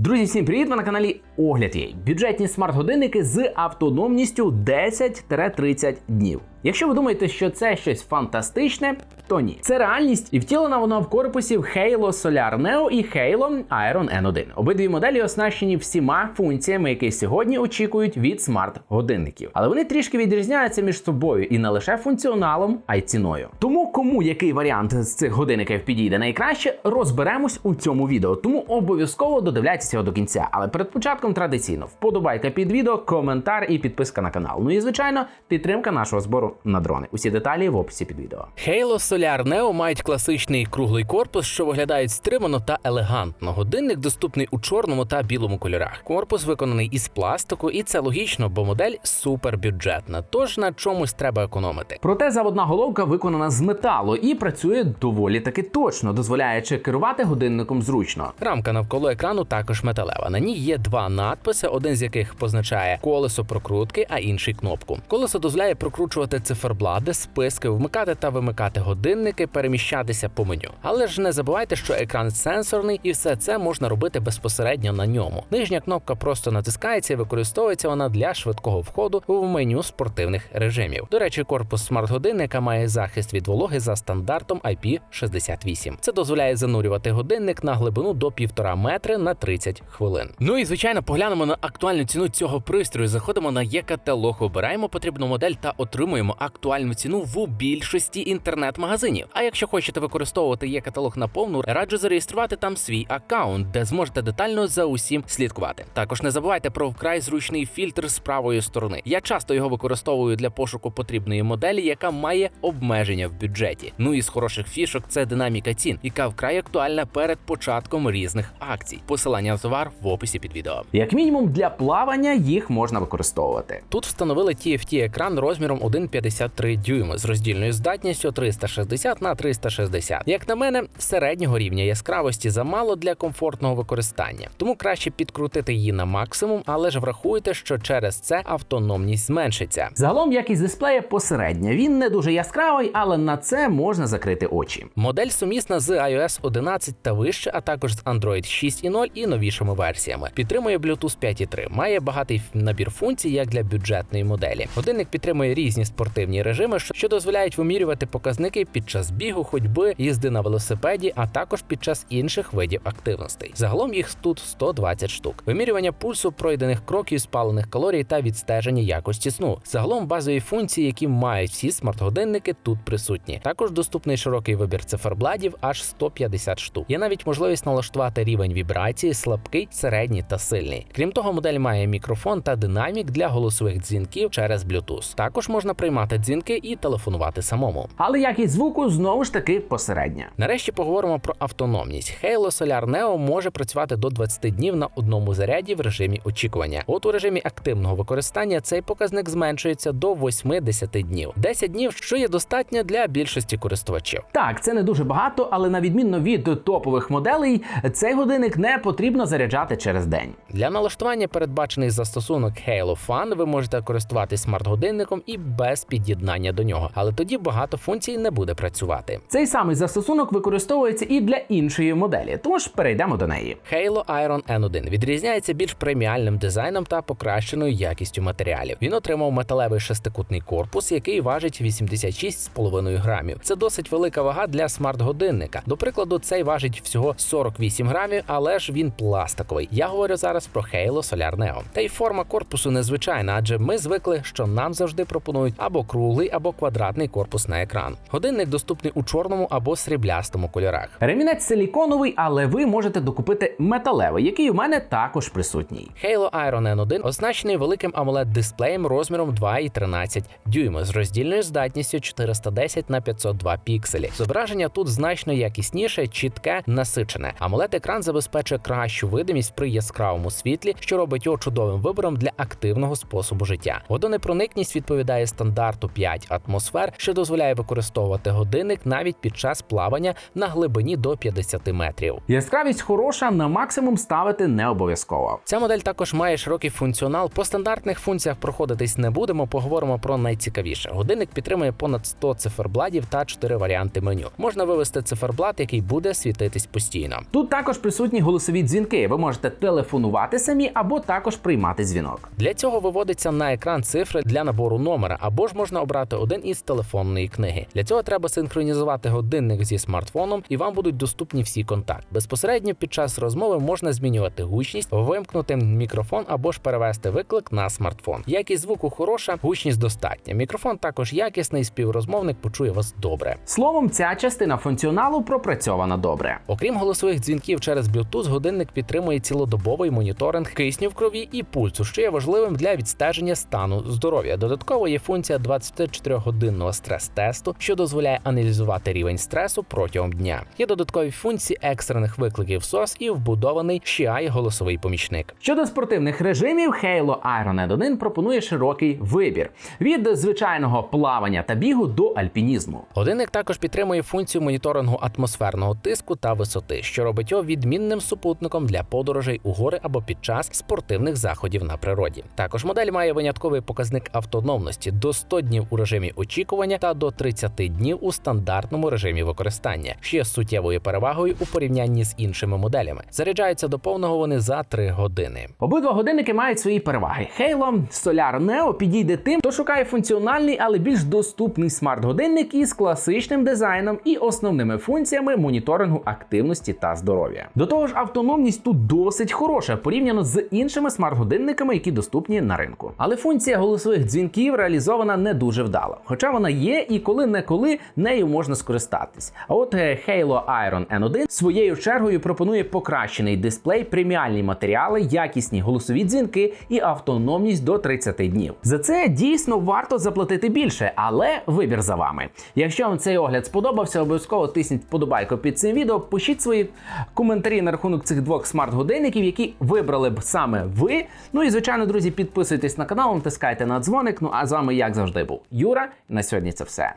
Друзі, всім привіт! Ви на каналі Огляд є. Бюджетні смарт-годинники з автономністю 10-30 днів. Якщо ви думаєте, що це щось фантастичне, то ні. Це реальність, і втілена вона в корпусі Halo Solar Neo і Halo Iron N1. Обидві моделі оснащені всіма функціями, які сьогодні очікують від смарт-годинників. Але вони трішки відрізняються між собою і не лише функціоналом, а й ціною. Тому кому який варіант з цих годинників підійде найкраще, розберемось у цьому відео. Тому обов'язково додивляйтеся його до кінця. Але перед початком традиційно вподобайка під відео, коментар і підписка на канал. Ну і звичайно, підтримка нашого збору на дрони. Усі деталі в описі під відео. Halo Solar Neo мають класичний круглий корпус, що виглядають стримано та елегантно. Годинник доступний у чорному та білому кольорах. Корпус виконаний із пластику, і це логічно, бо модель супербюджетна. Тож на чомусь треба економити. Проте заводна головка виконана з металу і працює доволі таки точно, дозволяючи керувати годинником зручно. Рамка навколо екрану також металева. На ній є два надписи, один з яких позначає колесо прокрутки, а інший кнопку. Колесо дозволяє прокручувати циферблати, списки, вмикати та вимикати годинники, переміщатися по меню. Але ж не забувайте, що екран сенсорний, і все це можна робити безпосередньо на ньому. Нижня кнопка просто натискається і використовується вона для швидкого входу в меню спортивних режимів. До речі, корпус смарт-годинника має захист від вологи за стандартом IP68. Це дозволяє занурювати годинник на глибину до 1,5 метри на 30 хвилин. Ну і звичайно, поглянемо на актуальну ціну цього пристрою. Заходимо на є-каталог, обираємо потрібну модель та отримуємо актуальну ціну в більшості інтернет-магазинів. А якщо хочете використовувати є-каталог на повну, раджу зареєструвати там свій аккаунт, де зможете детально за усім слідкувати. Також не забувайте про вкрай зручний фільтр з правої сторони. Я часто його використовую для пошуку потрібної моделі, яка має обмеження в бюджеті. Ну і з хороших фішок це динаміка цін, яка вкрай актуальна перед початком різних акцій. Посилання на товар в описі під відео. Як мінімум, для плавання їх можна використовувати. Тут встановили TFT екран розміром 1,53 дюйма з роздільною здатністю 360 на 360. Як на мене, середнього рівня яскравості замало для комфортного використання, тому краще підкрутити її на максимум, але ж врахуйте, що через це автономність зменшиться. Загалом якість дисплея посередня. Він не дуже яскравий, але на це можна закрити очі. Модель сумісна з iOS 11 та вище, а також з Android 6.0 і новішими версіями. Підтримує Bluetooth 5.3, має багатий набір функцій як для бюджетної моделі. Годинник підтримує різні спортивні режими, що дозволяють вимірювати показники під час бігу, ходьби, їзди на велосипеді, а також під час інших видів активностей. Загалом їх тут 120 штук. Вимірювання пульсу, пройдених кроків, спалених калорій та відстеження якості сну. Загалом базові функції, які мають всі смарт-годинники, тут присутні. Також доступний широкий вибір циферблатів аж 150 штук. Є навіть можливість налаштувати рівень вібрації, слабкий, середній та сильний. Крім того, модель має мікрофон та динамік для голосових дзвінків через Bluetooth. Також можна приймати дзвінки і телефонувати самому. Але якість звуку знову ж таки посередня. Нарешті поговоримо про автономність. Halo Solar Neo може працювати до 20 днів на одному заряді в режимі очікування. От у режимі активного використання цей показник зменшується до 8-10 днів. 10 днів, що є достатньо для більшості користувачів. Так, це не дуже багато, але на відмінно від топових моделей, цей годинник не потрібно заряджати через день. Для налаштування передбачений застосунок Halo Fun. Ви можете користуватись смарт-годинником і без під'єднання до нього, але тоді багато функцій не буде працювати. Цей самий застосунок використовується і для іншої моделі, тож перейдемо до неї. Halo Iron N1 відрізняється більш преміальним дизайном та покращеною якістю матеріалів. Він отримав металевий шестикутний корпус, який важить 86,5 грамів. Це досить велика вага для смарт-годинника. До прикладу, цей важить всього 48 грамів, але ж він пластиковий. Я говорю зараз про Halo Solar Neo. Та й форма корпусу незвичайна, адже ми звикли, що нам завжди пропонують або круглий, або квадратний корпус на екран. Годинник доступний у чорному або сріблястому кольорах. Ремінець силіконовий, але ви можете докупити металевий, який у мене також присутній. Halo Iron N1 оснащений великим amoled дисплеєм розміром 2,13 дюйма з роздільною здатністю 410 на 502 пікселі. Зображення тут значно якісніше, чітке, насичене. amoled екран забезпечує кращу видимість при яскравому світлі, що робить його чудовим вибором для активного способу життя. Водонепроникність відповідає стандартам стандарту 5 атмосфер, що дозволяє використовувати годинник навіть під час плавання на глибині до 50 метрів. Яскравість хороша, на максимум ставити не обов'язково. Ця модель також має широкий функціонал. По стандартних функціях проходитись не будемо. Поговоримо про найцікавіше. Годинник підтримує понад 100 циферблатів та 4 варіанти меню. Можна вивести циферблат, який буде світитись постійно. Тут також присутні голосові дзвінки. Ви можете телефонувати самі або також приймати дзвінок. Для цього виводиться на екран цифри для набору номера, або ж можна обрати один із телефонної книги. Для цього треба синхронізувати годинник зі смартфоном, і вам будуть доступні всі контакти. Безпосередньо під час розмови можна змінювати гучність, вимкнути мікрофон або ж перевести виклик на смартфон. Якість звуку хороша, гучність достатня. Мікрофон також якісний, співрозмовник почує вас добре. Словом, ця частина функціоналу пропрацьована добре. Окрім голосових дзвінків через Bluetooth, годинник підтримує цілодобовий моніторинг кисню в крові і пульсу, що є важливим для відстеження стану здоров'я. Додатково є функція 24-годинного стрес-тесту, що дозволяє аналізувати рівень стресу протягом дня. Є додаткові функції екстрених викликів СОС і вбудований Shiai голосовий помічник. Щодо спортивних режимів, Halo Iron Ed 1 пропонує широкий вибір від звичайного плавання та бігу до альпінізму. Годинник також підтримує функцію моніторингу атмосферного тиску та висоти, що робить його відмінним супутником для подорожей у гори або під час спортивних заходів на природі. Також модель має винятковий показник автономності до 100 днів у режимі очікування та до 30 днів у стандартному режимі використання, що є суттєвою перевагою у порівнянні з іншими моделями. Заряджаються до повного вони за 3 години. Обидва годинники мають свої переваги. Halo Solar Neo підійде тим, хто шукає функціональний, але більш доступний смарт-годинник із класичним дизайном і основними функціями моніторингу активності та здоров'я. До того ж, автономність тут досить хороша порівняно з іншими смарт-годинниками, які доступні на ринку. Але функція голосових дзвінків реалізована не дуже вдало. Хоча вона є, і коли-неколи нею можна скористатись. А от е, Halo Iron N1 своєю чергою пропонує покращений дисплей, преміальні матеріали, якісні голосові дзвінки і автономність до 30 днів. За це дійсно варто заплатити більше, але вибір за вами. Якщо вам цей огляд сподобався, обов'язково тисніть вподобайку під цим відео. Пишіть свої коментарі на рахунок цих двох смарт-годинників, які вибрали б саме ви. Ну і звичайно, друзі, підписуйтесь на канал, натискайте на дзвоник. Ну а з вами, як завжди, був Юра. На сьогодні це все.